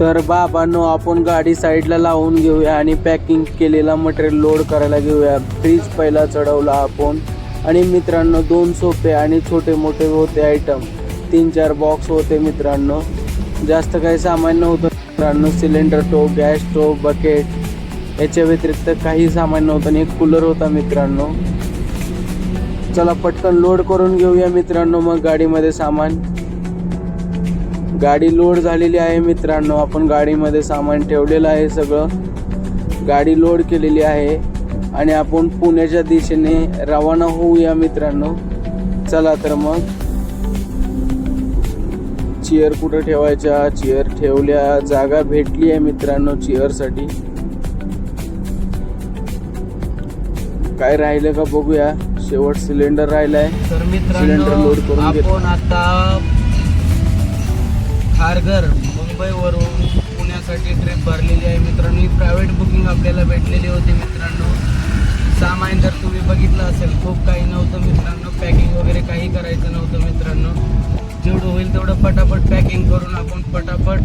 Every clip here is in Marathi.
तर बाबांनो आपण गाडी साईडला लावून घेऊया आणि पॅकिंग केलेला मटेरियल लोड करायला घेऊया. फ्रीज पहिला चढवला आपण. आणि मित्रांनो दोन सोफे आणि छोटे मोठे होते आयटम तीन चार बॉक्स होते मित्रांनो. जास्त काही सामान नव्हतं मित्रांनो. Cylinder stove gas stove bucket याच्या व्यतिरिक्त काही सामान नव्हतं. आणि एक कूलर होता मित्रांनो. चला पटकन लोड करून घेऊया मित्रांनो मग गाडीमध्ये सामान. गाडी लोड झालेली आहे मित्रांनो. आपण गाडीमध्ये सामान ठेवलेलं आहे सगळं. गाडी लोड केलेली आहे आणि आपण पुण्याच्या दिशेने रवाना होऊया मित्रांनो. चला तर मग. चेअर कुठं ठेवायच्या? चेअर ठेवल्या जागा भेटली आहे मित्रांनो चेअरसाठी काय राहिलं का बघूया. शेवट सिलेंडर राहिलाय. सिलेंडर लोड करून. आपण आता खारघर मुंबईवरून पुण्यासाठी ट्रिप भरलेली आहे मित्रांनो. ही प्रायव्हेट बुकिंग आपल्याला भेटलेली होती मित्रांनो. सामान जर तुम्ही बघितलं असेल खूप काही नव्हतं मित्रांनो. पॅकिंग वगैरे काही करायचं नव्हतं मित्रांनो. जेवढं होईल तेवढं पटापट पॅकिंग करून आपण पटापट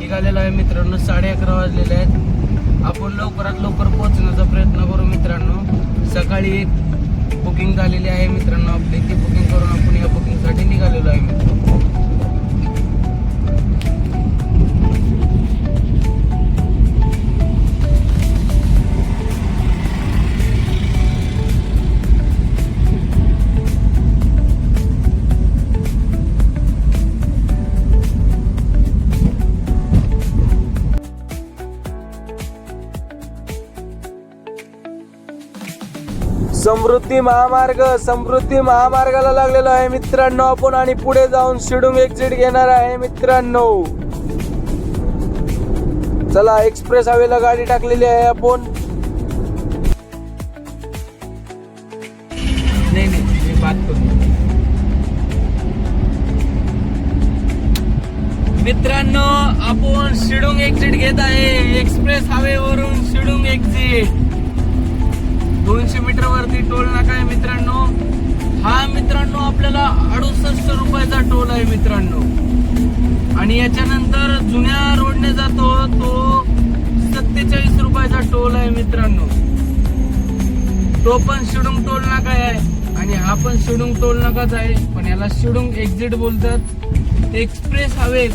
निघालेलो आहे मित्रांनो. साडे अकरा वाजलेले आहेत. आपण लवकरात लवकर पोहोचण्याचा प्रयत्न करू मित्रांनो. सकाळी एक बुकिंग झालेली आहे मित्रांनो. आपली ती बुकिंग करून आपण या बुकिंगसाठी निघालेलो आहे मित्रांनो. समृद्धी महामार्ग समृद्धी महामार्गाला लागलेलो आहे मित्रांनो. आपण आणि पुढे जाऊन शिडूंग एक्झिट घेणार आहे मित्रांनो. चला एक्सप्रेस हवेला गाडी टाकलेली आहे आपण. नाही नाही मी बात मित्रांनो आपण शिडूंग एक्झिट घेत आहे. एक्सप्रेस हवेवरून शिडूंग एक्झिट दोनशे मीटर वरती टोल नाका आहे मित्रांनो. हा मित्रांनो आपल्याला अडुसष्ट रुपयाचा टोल आहे मित्रांनो. आणि याच्यानंतर जुन्या रोडने जातो तो सत्तेचाळीस रुपयाचा टोल आहे मित्रांनो. तो पण शिडुंग टोल नाका आहे आणि हा पण शिडुंग टोल नाकाच आहे. पण याला शिडुंग एक्झिट बोलतात. एक्सप्रेस हवे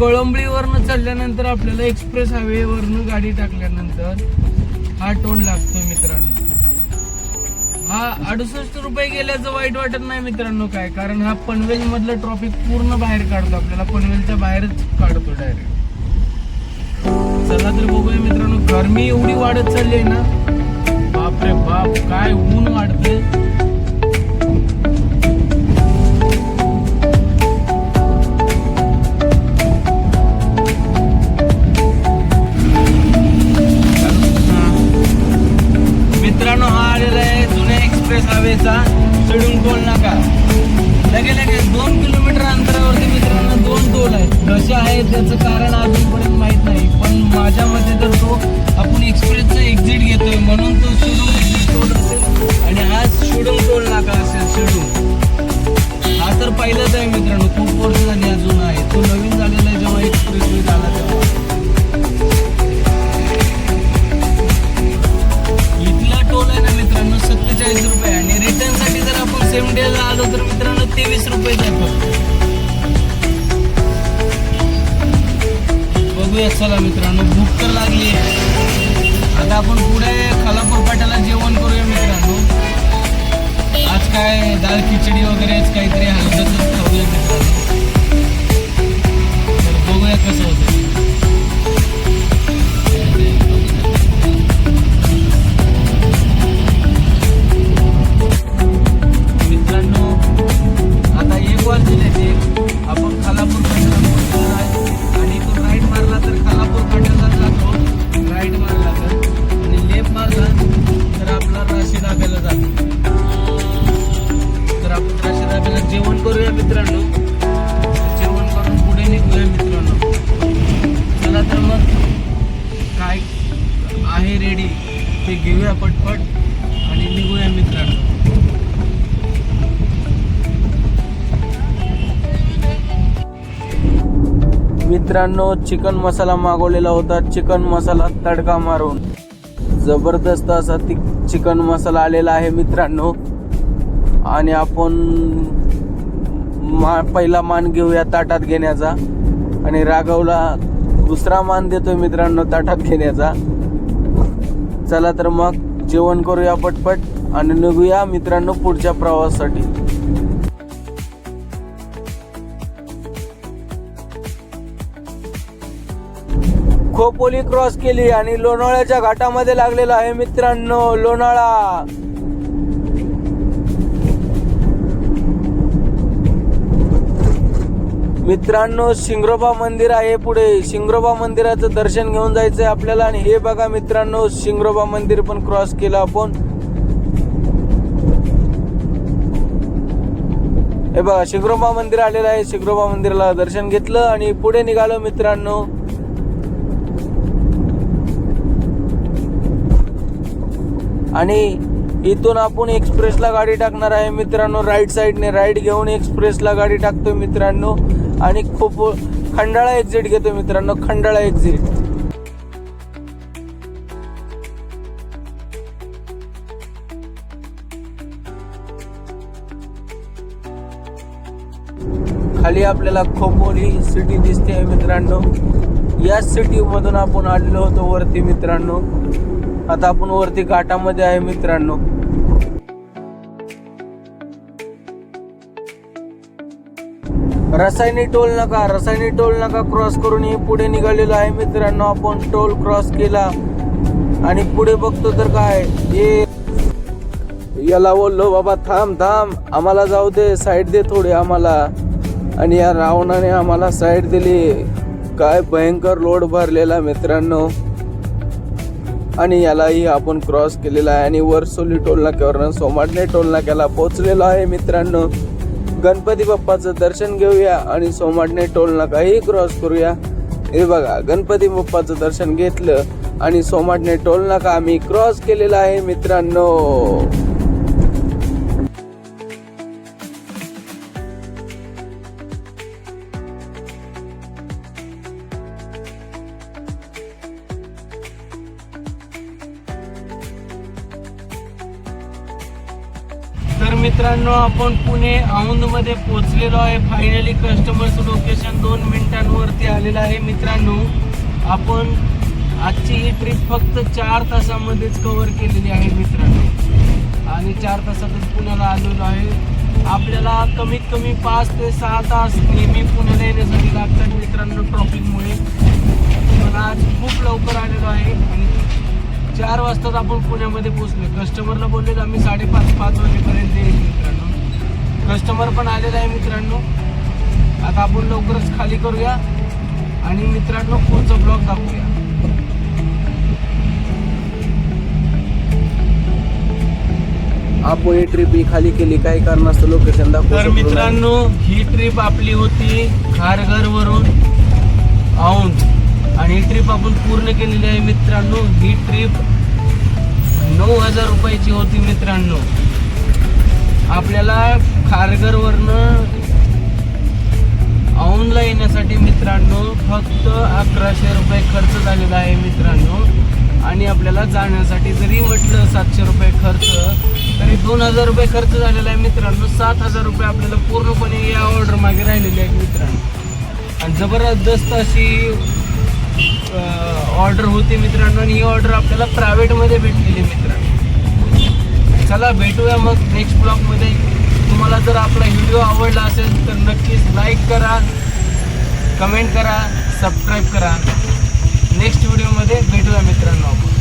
कळंबळीवरनं चढल्यानंतर आपल्याला एक्सप्रेस हायवेवरनं गाडी टाकल्यानंतर हा टोल लागतो मित्रांनो. हा अडुसष्ट रुपये गेल्याचं वाईट वाटत नाही मित्रांनो काय कारण हा पनवेल मधलं ट्रॉफिक पूर्ण बाहेर काढतो आपल्याला पनवेलच्या बाहेरच काढतो डायरेक्ट चला तर बघूया मित्रांनो गरमी एवढी वाढत चालली आहे ना. बापरे बाप काय ऊन वाढते आहे त्याचं कारण अजूनपर्यंत माहीत नाही पण माझ्या मते तर तो आपण एक्सप्रेसचा एक्झिट घेतोय म्हणून तो शिडून एक्झिट टोल असेल आणि आज शिडून टोल नाका असेल शिडून हा तर पहिलाच आहे मित्रांनो खूप वर्ष झाली अजून आहे. तो नवीन झालेला आहे जेव्हा एक्सप्रेस वे झाला तेव्हा. इथला टोल आहे ना मित्रांनो सत्तेचाळीस रुपये. आणि रिटर्नसाठी जर आपण सेम डेला आलो तर मित्रांनो तेवीस रुपये जातो बघूया चला मित्रांनो भूक तर लागली आहे. आता आपण पुढे खालापूर पाट्याला जेवण करूया मित्रांनो. आज काय दाल खिचडी वगैरे काहीतरी हलकच खाऊया मित्रांनो ते पटपट आणि निघूया मित्रांनो. मित्रांनो चिकन मसाला मागवलेला होता. चिकन मसाला तडका मारून. जबरदस्त असा ती चिकन मसाला आलेला आहे मित्रांनो. आणि आपण मा पहिला मान घेऊया ताटात घेण्याचा. आणि राघवला दुसरा मान देतोय मित्रांनो ताटात घेण्याचा. चला तर मग जेवण करूया पटपट आणि निघूया मित्रांनो पुढच्या प्रवासासाठी. खोपोली क्रॉस केली आणि लोणावळ्याच्या घाटामध्ये लागलेला आहे मित्रांनो लोणाळा मित्रांनो शिंगरोबा मंदिर आहे पुढे. शिंगरोबा मंदिराचं दर्शन घेऊन जायचंय आपल्याला. आणि हे बघा मित्रांनो शिंगरोबा मंदिर पण क्रॉस केलं आपण. हे बघा शिंगरोबा मंदिर आलेलं आहे. शिंगरोबा मंदिराला दर्शन घेतलं आणि पुढे निघालो मित्रांनो. आणि इथून आपण एक्सप्रेसला गाडी टाकणार आहे मित्रांनो. राईट साईडने राईट घेऊन एक्सप्रेसला गाडी टाकतोय मित्रांनो. आणि खूप खंडाळा एक्झिट घेतो मित्रांनो खंडाळा एक्झिट खाली आपल्याला खोपोली सिटी दिसते आहे मित्रांनो. या सिटी मधून आपण आलेलो होतो वरती मित्रांनो. आता आपण वरती घाटामध्ये आहे मित्रांनो. रसायनी टोल नका रसायनी टोल नका क्रॉस करून. हे पुढे निघालेलो आहे मित्रांनो आपण टोल क्रॉस केला. आणि पुढे बघतो तर काय? हे याला बोललो बाबा थांब थांब. आम्हाला जाऊ दे साईड दे थोडी आम्हाला. आणि या रावणाने आम्हाला साईड दिली. काय भयंकर लोड भरलेला मित्रांनो. आणि यालाही आपण क्रॉस केलेला आहे. आणि वरसोली टोल नाक्यावर सोमाटणे टोल नाक्याला पोहोचलेलो आहे मित्रांनो. गणपती बाप्पाचं दर्शन घेऊया आणि सोमाटणे टोल नाकाही क्रॉस करूया. हे बघा गणपती बाप्पाचं दर्शन घेतलं आणि सोमाटणे टोल नाका आम्ही क्रॉस केलेला आहे मित्रांनो? मित्रांनो आपण पुणे औंधमध्ये पोहोचलेलो आहे. फायनली कस्टमरचं लोकेशन दोन मिनिटांवरती आलेलं आहे मित्रांनो. आपण आजची ही ट्रिप फक्त चार तासामध्येच कव्हर केलेली आहे मित्रांनो. आणि चार तासातच पुण्याला आलेलो आहे. आपल्याला कमीत कमी पाच ते सहा तास नेहमी पुण्याला येण्यासाठी लागतात मित्रांनो. चार वाजताच आपण पुण्यामध्ये पोहोचलो कस्टमरला बोलले आम्ही साडेपाच पाच वाजेपर्यंत येईल मित्रांनो. कस्टमर पण आलेला आहे मित्रांनो. आता आपण लवकरच खाली करूया आणि मित्रांनो पुढचा ब्लॉग दाखवूया. आपण ही ट्रिप ही खाली केली. काही कारणास्तव लोकेशन दाखवू तर. मित्रांनो ही ट्रिप आपली होती खारघर वरून औंध. आणि ही ट्रिप आपण पूर्ण केलेली आहे मित्रांनो. ही ट्रिप नऊ हजार रुपयाची होती मित्रांनो. आपल्याला खारघरवरनं औंधला येण्यासाठी मित्रांनो फक्त अकराशे रुपये खर्च झालेला आहे मित्रांनो. आणि आपल्याला जाण्यासाठी जरी म्हटलं सातशे रुपये खर्च तरी दोन हजार रुपये खर्च झालेला आहे मित्रांनो. सात हजार रुपये आपल्याला पूर्णपणे या ऑर्डर मागे राहिलेले आहेत मित्रांनो. आणि जबरदस्त अशी ऑर्डर होती मित्रांनो आणि ही ऑर्डर आपल्याला प्रायव्हेटमध्ये भेटलेली मित्रांनो. चला भेटूया मग नेक्स्ट ब्लॉगमध्ये तुम्हाला जर आपला व्हिडिओ आवडला असेल तर नक्कीच लाईक करा कमेंट करा सबस्क्राईब करा. नेक्स्ट व्हिडिओमध्ये भेटूया मित्रांनो आपण.